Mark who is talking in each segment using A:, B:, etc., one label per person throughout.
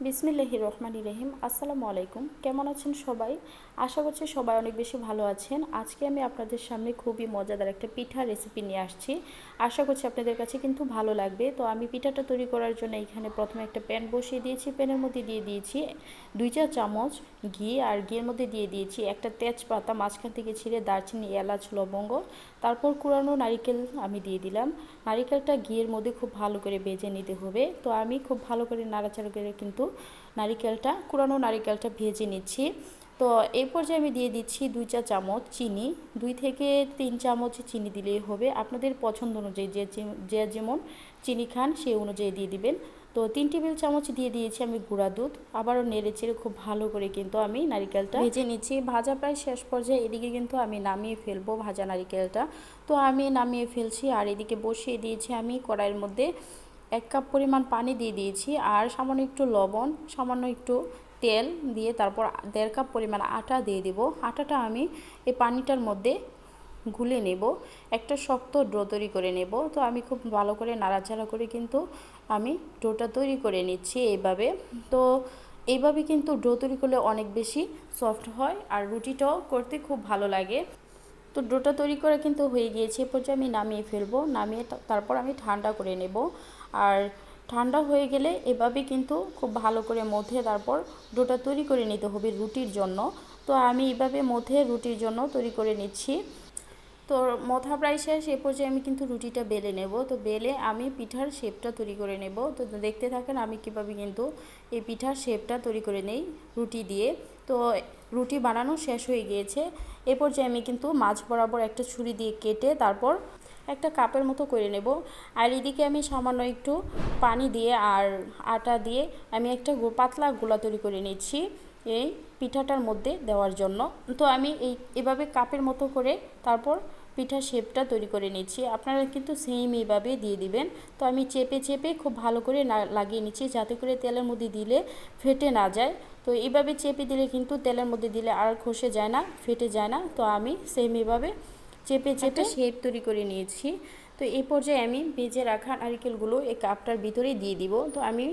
A: বিসমিল্লাহি রহমানি রহিম। আসসালামু আলাইকুম। কেমন আছেন সবাই? আশা করছি সবাই অনেক বেশি ভালো আছেন। আজকে আমি আপনাদের সামনে খুবই মজাদার একটা পিঠা রেসিপি নিয়ে আসছি। আশা করছি আপনাদের কাছে কিন্তু ভালো লাগবে। তো আমি পিঠাটা তৈরি করার জন্য এখানে প্রথমে একটা প্যান বসিয়ে দিয়েছি। প্যানের মধ্যে দিয়ে দিয়েছি দুই চা চামচ ঘি আর ঘিয়ের মধ্যে দিয়ে দিয়েছি একটা তেজপাতা, মাঝখান থেকে ছিঁড়ে দারচিনি, এলাচ, লবঙ্গ। তারপর কুড়ানো নারিকেল আমি দিয়ে দিলাম। নারিকেলটা ঘিয়ের মধ্যে খুব ভালো করে ভেজে নিতে হবে। তো আমি খুব ভালো করে নাড়াচাড়া করে কিন্তু নারিকেলটা, কুড়ানো নারিকেলটা ভেজে নিচ্ছি। তো এই পর্যায়ে আমি দিয়ে দিচ্ছি দুই চা চামচ চিনি। দুই থেকে তিন চামচ চিনি দিলেই হবে। আপনাদের পছন্দ অনুযায়ী যে যে যেমন চিনি খান সেই অনুযায়ী দিয়ে দিবেন। তো তিন টেবিল চামচ দিয়ে দিয়েছি আমি গুঁড়া দুধ। আবারও নেড়ে চেড়ে খুব ভালো করে কিন্তু আমি নারিকেলটা ভেজে নিচ্ছি। ভাজা প্রায় শেষ পর্যায়ে এদিকে কিন্তু আমি নামিয়ে ফেলব ভাজা নারিকেলটা। তো আমি নামিয়ে ফেলছি আর এদিকে বসিয়ে দিয়েছি আমি কড়াইয়ের মধ্যে এক কাপ পরিমাণ পানি দিয়ে দিয়েছি। আর সামান্য একটু লবণ, সামান্য একটু তেল দিয়ে তারপর দেড় কাপ পরিমাণ আটা দিয়ে দেব। আটাটা আমি এই পানিটার মধ্যে গুলে নেব। একটা শক্ত ডো তৈরি করে নেব। তো আমি খুব ভালো করে নাড়াচাড়া করে কিন্তু আমি ডোটা তৈরি করে নিচ্ছি এইভাবে। তো এইভাবে কিন্তু ডো তৈরি করলে অনেক বেশি সফট হয় আর রুটিটাও করতে খুব ভালো লাগে। তো ডোটা তৈরি করে কিন্তু হয়ে গিয়েছে। এ পর্যায়ে আমি নামিয়ে ফেলব। নামিয়ে তারপর আমি ঠান্ডা করে নেব। আর ঠান্ডা হয়ে গেলে এভাবে কিন্তু খুব ভালো করে মধ্যে তারপর ডোটা তৈরি করে নিতে হবে রুটির জন্য। তো আমি এভাবে মধ্যে রুটির জন্য তৈরি করে নিচ্ছি। তো মথা প্রায় শেষ, এ পর্যায়ে আমি কিন্তু রুটিটা বেলে নেব। তো বেলে আমি পিঠার শেপটা তৈরি করে নেব। তো দেখতে থাকেন আমি কীভাবে কিন্তু এই পিঠার শেপটা তৈরি করে নেই রুটি দিয়ে। তো রুটি বানানো শেষ হয়ে গিয়েছে। এ পর্যায়ে আমি কিন্তু মাছ বরাবর একটা ছুরি দিয়ে কেটে তারপর একটা কাপের মতো করে নেব। আর এদিকে আমি সামান্য একটু পানি দিয়ে আর আটা দিয়ে আমি একটা পাতলা গোলা তৈরি করে নিচ্ছি এই পিঠাটার মধ্যে দেওয়ার জন্য। তো আমি এই, এভাবে কাপের মতো করে তারপর পিঠার শেপটা তৈরি করে নিচ্ছি আপনারা কিন্তু সেম এইভাবে দিয়ে দিবেন। তো আমি চেপে চেপে খুব ভালো করে লাগিয়ে নিচ্ছি যাতে করে তেলের মধ্যে দিলে ফেটে না যায়। তো এইভাবে চেপে দিলে কিন্তু তেলের মধ্যে দিলে আর খসে যায় না, ফেটে যায় না। তো আমি সেম এভাবে চেপে চেপে শেপ তৈরি করে নিয়েছি। তো এই পর্যায়ে আমি ভেজে রাখা নারিকেলগুলো এই কাপটার ভিতরে দিয়ে দিব। তো আমি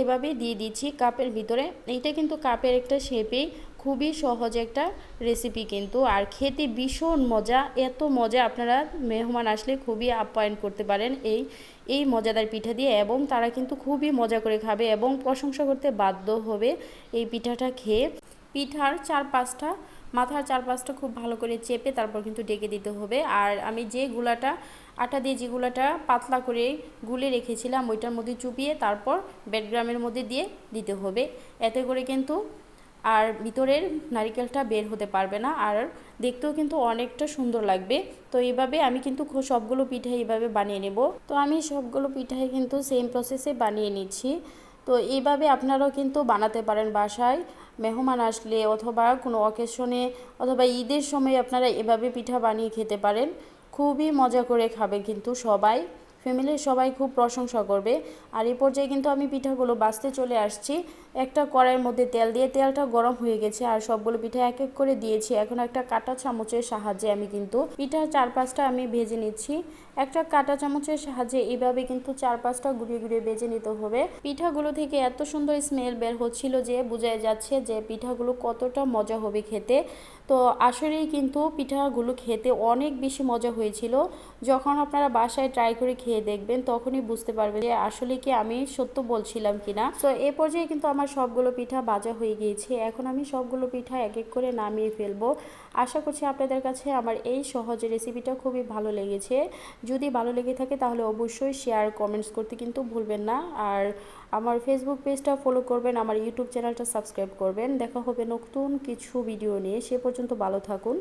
A: এভাবে দিয়ে দিচ্ছি কাপের ভিতরে। এইটা কিন্তু কাপের একটা শেপেই খুবই সহজ একটা রেসিপি কিন্তু। আর খেতে ভীষণ মজা এত মজা আপনারা মেহমান আসলে খুবই আপ্যায়ন করতে পারেন এই এই মজাদার পিঠা দিয়ে। এবং তারা কিন্তু খুবই মজা করে খাবে এবং প্রশংসা করতে বাধ্য হবে এই পিঠাটা খেয়ে। পিঠার চার পাঁচটা মাথার চার পাঁচটা খুব ভালো করে চেপে তারপর কিন্তু ডেকে দিতে হবে। আর আমি যে গুলাটা, আটা দিয়ে যে গুলাটা পাতলা করে গুলে রেখেছিলাম, ওইটার মধ্যে চুপিয়ে তারপর বেডগ্রামের মধ্যে দিয়ে দিতে হবে। এতে করে কিন্তু আর ভিতরের নারিকেলটা বের হতে পারবে না, আর দেখতেও কিন্তু অনেকটা সুন্দর লাগবে। তো এইভাবে আমি কিন্তু সবগুলো পিঠা এইভাবে বানিয়ে নেব। তো আমি সবগুলো পিঠাই কিন্তু সেম প্রসেসে বানিয়ে নিচ্ছি। তো এইভাবে আপনারাও কিন্তু বানাতে পারেন বাসায়। মেহমান আসলে অথবা কোনো অকেশনে অথবা ঈদের সময় আপনারা এভাবে পিঠা বানিয়ে খেতে পারেন। খুবই মজা করে খাবে কিন্তু সবাই। ফ্যামিলির সবাই খুব প্রশংসা করবে। আর এই পর্যায়ে কিন্তু আমি পিঠাগুলো বাঁচতে চলে আসছি। একটা কড়াইয়ের মধ্যে তেল দিয়ে তেলটা গরম হয়ে গেছে আর সবগুলো পিঠা এক এক করে দিয়েছি। এখন একটা কাটা চামচের সাহায্যে আমি কিন্তু পিঠা চার পাঁচটা আমি ভেজে নিচ্ছি। একটা কাটা চামচের সাহায্যে এইভাবে কিন্তু চার পাঁচটা গুড়িয়ে গুড়িয়ে ভেজে নিতে হবে। পিঠাগুলো থেকে এত সুন্দর স্মেল বের হচ্ছিল যে বোঝা যাচ্ছে যে পিঠাগুলো কতটা মজা হবে খেতে। তো আসলেই কিন্তু পিঠাগুলো খেতে অনেক বেশি মজা হয়েছিল। যখন আপনারা বাসায় ট্রাই করে খেয়ে দেখবেন, তখনই বুঝতে পারবেন যে আসলে কি আমি সত্য বলছিলাম কিনা। তো এ পর্যায়ে কিন্তু আমার সবগুলো পিঠা বাজা হয়ে গিয়েছে। এখন আমি সবগুলো পিঠা এক এক করে নামিয়ে ফেলব। আশা করছি আপনাদের কাছে আমার এই সহজ রেসিপিটা খুবই ভালো লেগেছে। যদি ভালো লেগে থাকে তাহলে অবশ্যই শেয়ার কমেন্টস করতে কিন্তু ভুলবেন না। আর আমার ফেসবুক পেজটা ফলো করবেন, আমার ইউটিউব চ্যানেলটা সাবস্ক্রাইব করবেন। দেখা হবে নতুন কিছু ভিডিও নিয়ে। সে পর্যন্ত ভালো থাকুন।